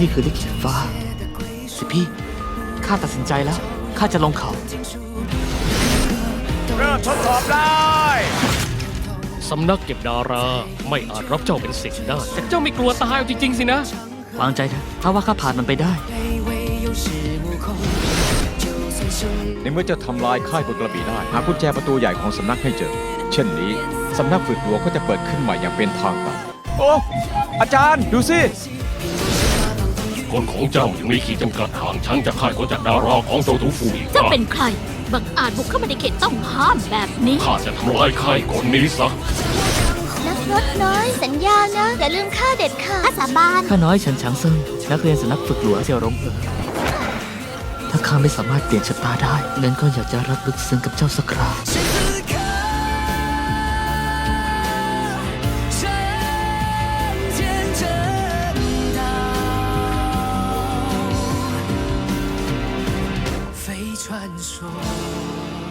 นี่คือลิขิตฟ้า สิพี่ ข้าตัดสินใจแล้ว ข้าจะลงเขา เริ่มทดสอบได้สำนักเก็บดาราไม่อาจรับเจ้าเป็นศิษย์ได้แต่เจ้าไม่กลัวตายเอาจริงๆสินะ วางใจเถอะถ้าว่าข้าผ่านมันไปได้ ในเมื่อเจะทำลายค่ายพลกระบี่ได้ หากุญแจประตูใหญ่ของสำนักให้เจอ เช่นนี้ สำนักฝึกหลวงก็จะเปิดขึ้นใหม่อย่างเป็นทางการโอ้ อาจารย์ ดูสิ คนของเจ้ายังมีขีดจำกัดห่างฉันจะฆ่าคนจากดาราของโจทูฟูอีกเจ้าเป็นใคร บังอาจบุกเข้ามาในเขตต้องห้ามแบบนี้ ข้าจะทำลายค่ายคนนี้ซะนักรถน้อยสัญญานะอย่าลืมค่าเด็ดค่ะอาสาบานข้าน้อยเฉินฉางเซิงนักเรียนสำนักฝึกหลวงเสี่ยวหลงเอ๋อถ้าข้าไม่สามารถเปลี่ยนชะตาได้งั้นก็อยากจะรับลึกซึ้งกับเจ้าสักครา 传说。